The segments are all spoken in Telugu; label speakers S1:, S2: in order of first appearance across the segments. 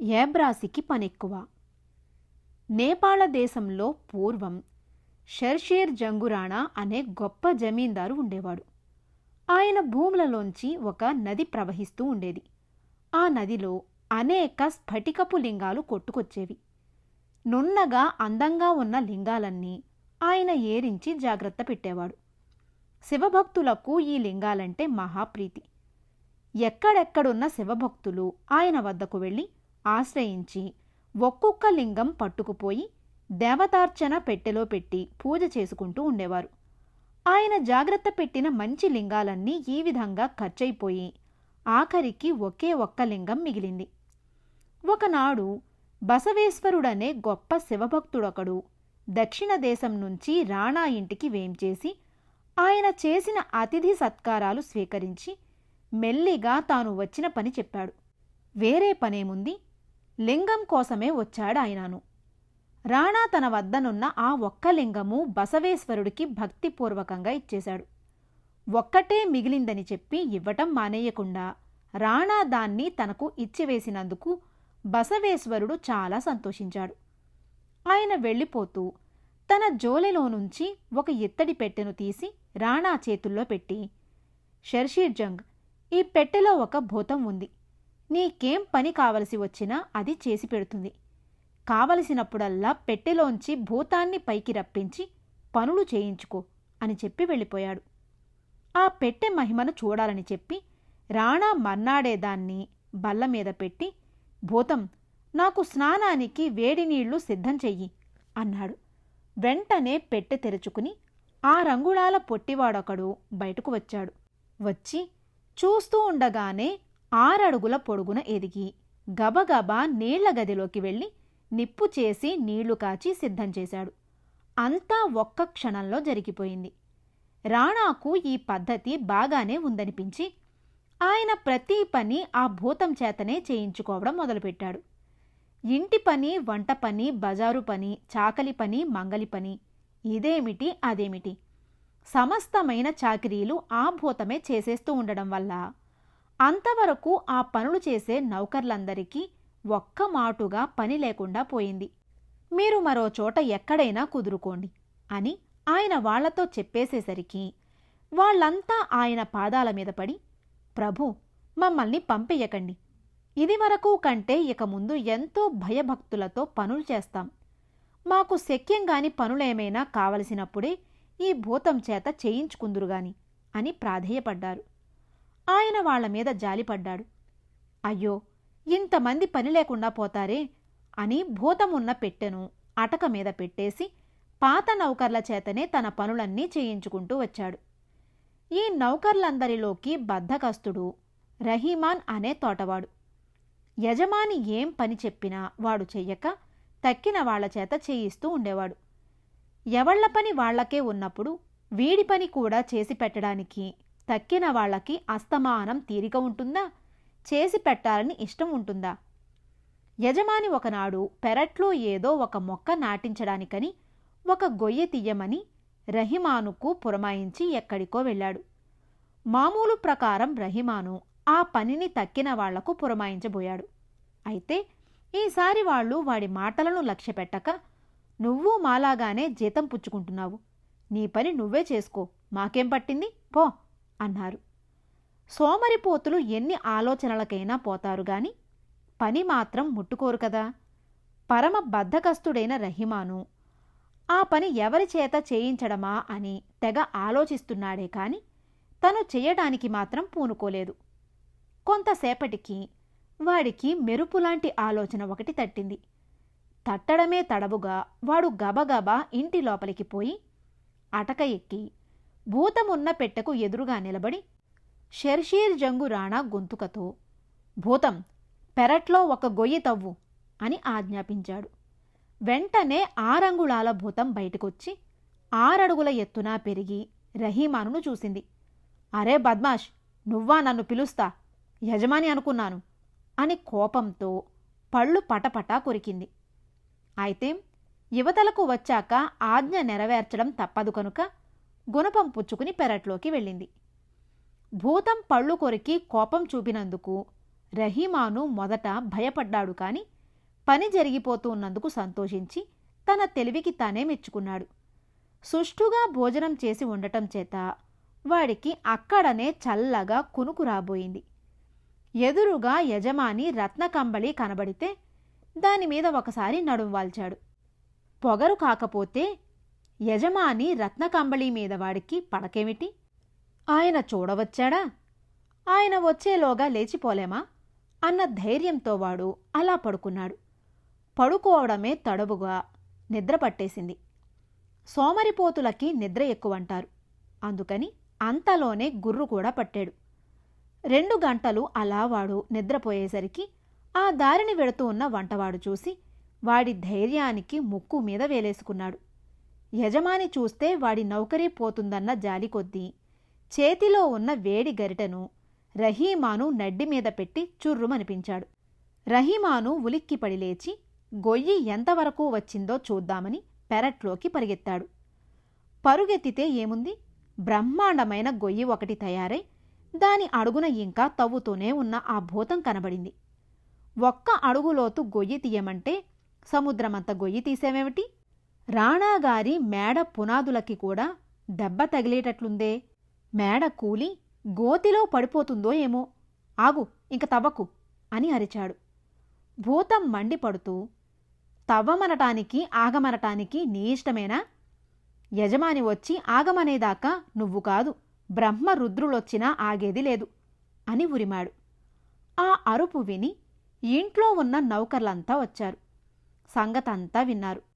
S1: ఏబ్రాసికి పనెక్కువ. నేపాళ దేశంలో పూర్వం షర్షేర్ జంగురాణా అనే గొప్ప జమీందారు ఉండేవాడు. ఆయన భూములలోంచి ఒక నది ప్రవహిస్తూ ఉండేది. ఆ నదిలో అనేక స్ఫటికపు లింగాలు కొట్టుకొచ్చేవి. నున్నగా అందంగా ఉన్న లింగాలన్నీ ఆయన ఏరించి జాగ్రత్త పెట్టేవాడు. శివభక్తులకు ఈ లింగాలంటే మహాప్రీతి. ఎక్కడెక్కడున్న శివభక్తులు ఆయన వద్దకు వెళ్ళి ఆశ్రయించి ఒక్కొక్క లింగం పట్టుకుపోయి దేవతార్చన పెట్టెలో పెట్టి పూజ చేసుకుంటూ ఉండేవారు. ఆయన జాగ్రత్త పెట్టిన మంచి లింగాలన్నీ ఈ విధంగా ఖర్చయిపోయి ఆఖరికి ఒకే ఒక్క లింగం మిగిలింది. ఒకనాడు బసవేశ్వరుడనే గొప్ప శివభక్తుడొకడు దక్షిణ దేశం నుంచి రాణా ఇంటికి వేంచేసి ఆయన చేసిన అతిథి సత్కారాలు స్వీకరించి మెల్లిగా తాను వచ్చిన పని చెప్పాడు. వేరే పనేముంది? లింగం కోసమే వచ్చాడు ఆయనను రాణా తన వద్దనున్న ఆ ఒక్క లింగము బసవేశ్వరుడికి భక్తిపూర్వకంగా ఇచ్చేశాడు. ఒక్కటే మిగిలిందని చెప్పి ఇవ్వటం మానేయకుండా రాణా దాన్ని తనకు ఇచ్చివేసినందుకు బసవేశ్వరుడు చాలా సంతోషించాడు. ఆయన వెళ్ళిపోతూ తన జోలెలో నుంచి ఒక ఇత్తడి పెట్టెను తీసి రాణా చేతుల్లో పెట్టి షర్షీర్జంగ్ ఈ పెట్టెలో ఒక భూతం ఉంది. నీకేం పని కావలసి వచ్చినా అది చేసి పెడుతుంది. కావలసినప్పుడల్లా పెట్టెలోంచి భూతాన్ని పైకి రప్పించి పనులు చేయించుకో అని చెప్పి వెళ్ళిపోయాడు. ఆ పెట్టె మహిమను చూడాలని చెప్పి రాణా మర్నాడే దాన్ని బల్ల మీద పెట్టి భూతం నాకు స్నానానికి వేడి నీళ్ళు సిద్ధం చెయ్యి అన్నాడు. వెంటనే పెట్టె తెరుచుకుని ఆ రంగుళాల పొట్టివాడొకడు బయటకు వచ్చాడు. వచ్చి చూస్తూ ఉండగానే ఆరడుగుల పొడుగున ఎదిగి గబగబా నీళ్ళ గదిలోకి వెళ్ళి నిప్పు చేసి నీళ్ళు కాచి సిద్ధం చేశాడు. అంతా ఒక్క క్షణంలో జరిగిపోయింది. రాణాకు ఈ పద్ధతి బాగానే ఉందనిపించి ఆయన ప్రతి పని ఆ భూతం చేతనే చేయించుకోవడం మొదలుపెట్టాడు. ఇంటి పని వంట పని బజారు పని చాకలి పని మంగలి పని ఇదేమిటి అదేమిటి? సమస్తమైన చాకిరీలు ఆ భూతమే చేసేస్తూ ఉండడం వల్ల అంతవరకు ఆ పనులు చేసే నౌకర్లందరికీ ఒక్క మాటుగా పని లేకుండా పోయింది. మీరు మరో చోట ఎక్కడైనా కుదురుకోండి అని ఆయన వాళ్ళతో చెప్పేసేసరికి వాళ్ళంతా ఆయన పాదాల మీద పడి ప్రభు మమ్మల్ని పంపెయ్యకండి. ఇదివరకు కంటే ఇక ముందు ఎంతో భయభక్తులతో పనులు చేస్తాం. మాకు శక్యంగాని పనులేమైనా కావలసినప్పుడే ఈ భూతం చేత చేయించుకుందురుగాని అని ప్రాధేయపడ్డారు. ఆయన వాళ్ళ మీద జాలిపడ్డాడు. అయ్యో ఇంతమంది పని లేకుండా పోతారే అని భూతమున్న పెట్టెను అటక మీద పెట్టేసి పాత నౌకర్ల చేతనే తన పనులన్నీ చేయించుకుంటూ వచ్చాడు. ఈ నౌకర్లందరిలోకి బద్ధకస్తుడు రహీమాన్ అనే తోటవాడు. యజమాని ఏం పని చెప్పినా వాడు చెయ్యక తక్కిన వాళ్ళ చేత చేయిస్తూ ఉండేవాడు. ఎవళ్ళ పని వాళ్ళకే ఉన్నప్పుడు వీడి పని కూడా చేసి పెట్టడానికి తక్కిన వాళ్ళకి అస్తమానం తీరిక ఉంటుందా? చేసి పెట్టాలని ఇష్టం ఉంటుందా? యజమాని ఒకనాడు పెరట్లో ఏదో ఒక మొక్క నాటించడానికని ఒక గొయ్య తీయమని రహిమానుకు పురమాయించి ఎక్కడికో వెళ్ళాడు. మామూలు ప్రకారం రహిమాను ఆ పనిని తక్కిన వాళ్ళకు పురమాయించబోయాడు. అయితే ఈసారి వాళ్ళు వాడి మాటలను లక్ష్యపెట్టక నువ్వు మాలాగానే జీతం పుచ్చుకుంటున్నావు. నీ పని నువ్వే చేసుకో. మాకేం పట్టింది? పో. అన్నారు. సోమరిపోతులు ఎన్ని ఆలోచనలకైనా పోతారు గాని పని మాత్రం ముట్టుకోరు కదా. పరమ బద్ధకస్తుడైన రహిమాను ఆ పని ఎవరి చేత చేయించడమా అని తెగ ఆలోచిస్తున్నాడే కాని తను చేయడానికి మాత్రం పూనుకోలేదు. కొంతసేపటికి వాడికి మెరుపులాంటి ఆలోచన ఒకటి తట్టింది. తట్టడమే తడవుగా వాడు గబగబా ఇంటి లోపలికి పోయి అటక ఎక్కి భూతమున్న పెట్టెకు ఎదురుగా నిలబడి షెర్షీర్ జంగు రాణా గొంతుకతో భూతం పెరట్లో ఒక గొయ్యి తవ్వు అని ఆజ్ఞాపించాడు. వెంటనే ఆరంగుళాల భూతం బయటకొచ్చి ఆరడుగుల ఎత్తున పెరిగి రహీమానును చూసింది. అరే బద్మాష్ నువ్వా నన్ను పిలుస్తా? యజమాని అనుకున్నాను అని కోపంతో పళ్ళు పటపటా కొరికింది. అయితే యువతలకు వచ్చాక ఆజ్ఞ నెరవేర్చడం తప్పదు కనుక గుణపం పుచ్చుకుని పెరట్లోకి వెళ్ళింది. భూతం పళ్ళు కొరికి కోపం చూపినందుకు రహీమాను మొదట భయపడ్డాడు కాని పని జరిగిపోతూ ఉన్నందుకు సంతోషించి తన తెలివికి తానే మెచ్చుకున్నాడు. సుష్ఠుగా భోజనం చేసి ఉండటం చేత వాడికి అక్కడనే చల్లగా కునుకు రాబోయింది. ఎదురుగా యజమాని రత్నకంబళి కనబడితే దానిమీద ఒకసారి నడుం వాల్చాడు. పొగరు కాకపోతే యజమాని రత్నకంబళి మీద వాడికి పడకేమిటి? ఆయన చూడవచ్చాడా? ఆయన వచ్చేలోగా లేచిపోలేమా? అన్న ధైర్యంతో వాడు అలా పడుకున్నాడు. పడుకోవడమే తడవుగా నిద్ర పట్టేసింది. సోమరిపోతులకి నిద్ర ఎక్కువంటారు. అందుకని అంతలోనే గుర్రు కూడా పట్టాడు. రెండు గంటలు అలా వాడు నిద్రపోయేసరికి ఆ దారిని వెడుతూ ఉన్న వంటవాడు చూసి వాడి ధైర్యానికి ముక్కు మీద వేలేసుకున్నాడు. యజమాని చూస్తే వాడి నౌకరీ పోతుందన్న జాలి కొద్దీ చేతిలో ఉన్న వేడి గరిటను రహీమాను నడ్డి మీద పెట్టి చుర్రుమనిపించాడు. రహీమాను ఉలిక్కిపడి లేచి గొయ్యి ఎంతవరకు వచ్చిందో చూద్దామని పెరట్లోకి పరిగెత్తాడు. పరుగెత్తితే ఏముంది? బ్రహ్మాండమైన గొయ్యి ఒకటి తయారై దాని అడుగున ఇంకా తవ్వుతూనే ఉన్న ఆ భూతం కనబడింది. ఒక్క అడుగులోతు గొయ్యి తీయమంటే సముద్రమంత గొయ్యి తీసేవేమిటి? రాణాగారి మేడ పునాదులకి కూడా దెబ్బ తగిలేటట్లుందే. మేడ కూలి గోతిలో పడిపోతుందో ఏమో. ఆగు ఇంక తవ్వకు అని అరిచాడు. భూతం మండిపడుతూ తవ్వమనటానికి ఆగమనటానికి నీ ఇష్టమేనా? యజమాని వచ్చి ఆగమనేదాకా నువ్వు కాదు బ్రహ్మ రుద్రులొచ్చినా ఆగేది లేదు అని ఉరిమాడు. ఆ అరుపు విని ఇంట్లో ఉన్న నౌకర్లంతా వచ్చారు. సంగతంతా విన్నారు.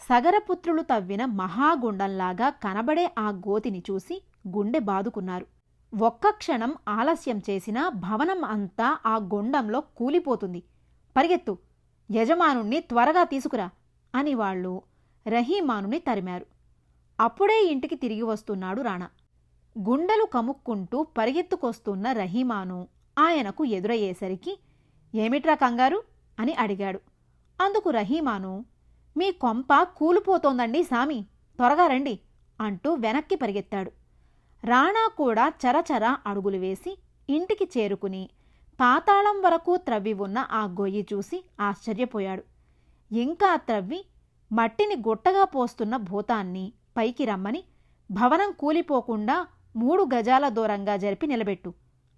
S1: సగరపుత్రులు తవ్విన మహాగుండంలాగా కనబడే ఆ గోతిని చూసి గుండె బాదుకున్నారు. ఒక్క క్షణం ఆలస్యం చేసినా భవనం అంతా ఆ గుండంలో కూలిపోతుంది. పరిగెత్తు యజమానుణ్ణి త్వరగా తీసుకురా అని వాళ్ళు రహీమానుని తరిమారు. అప్పుడే ఇంటికి తిరిగి వస్తున్నాడు రాణా. గుండెలు కముక్కుంటూ పరిగెత్తుకొస్తున్న రహీమాను ఆయనకు ఎదురయ్యేసరికి ఏమిట్రా కంగారు? అని అడిగాడు. అందుకు రహీమాను మీ కొంప కూలిపోతోందండి సామి త్వరగా రండి అంటూ వెనక్కి పరిగెత్తాడు. రాణా కూడా చరచర అడుగులు వేసి ఇంటికి చేరుకుని పాతాళం వరకు త్రవ్వి ఉన్న ఆ గొయ్యి చూసి ఆశ్చర్యపోయాడు. ఇంకా త్రవ్వి మట్టిని గుట్టగా పోస్తున్న భూతాన్ని పైకి రమ్మని భవనం కూలిపోకుండా మూడు గజాల దూరంగా జరిపి నిలబెట్టు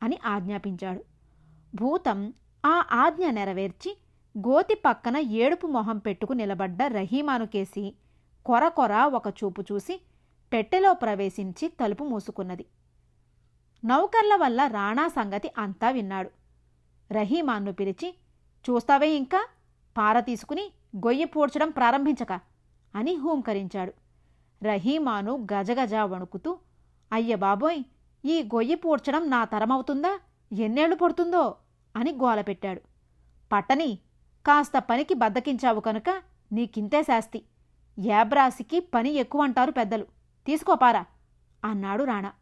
S1: అని ఆజ్ఞాపించాడు. భూతం ఆ ఆజ్ఞ నెరవేర్చి గోతి పక్కన ఏడుపు మొహం పెట్టుకు నిలబడ్డ రహీమానుకేసి కొర కొర ఒక చూపు చూసి పెట్టెలో ప్రవేశించి తలుపు మూసుకున్నది. నౌకర్ల వల్ల రాణా సంగతి అంతా విన్నాడు. రహీమాన్ను పిలిచి చూస్తావే ఇంకా? పార తీసుకుని గొయ్యి పూడ్చడం ప్రారంభించక అని హూంకరించాడు. రహీమాను గజగజ వణుకుతూ అయ్యబాబోయ్ ఈ గొయ్యి పూడ్చడం నా తరమవుతుందా? ఎన్నేళ్ళు పడుతుందో? అని గోలపెట్టాడు పట్టని కాస్త పనికి బద్దకించావు కనుక నీకింతే శాస్తి. యాబ్రాసికి పని ఎక్కువంటారు పెద్దలు. తీసుకోపారా అన్నాడు రాణా.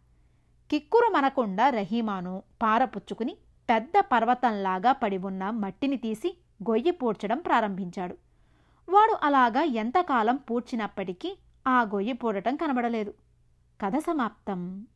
S1: కిక్కురు మనకుండా రహీమాను పారపుచ్చుకుని పెద్ద పర్వతంలాగా పడి ఉన్న మట్టిని తీసి గొయ్యి పూడ్చడం ప్రారంభించాడు. వాడు అలాగా ఎంతకాలం పూడ్చినప్పటికీ ఆ గొయ్యి పూడటం కనబడలేదు. కథ సమాప్తం.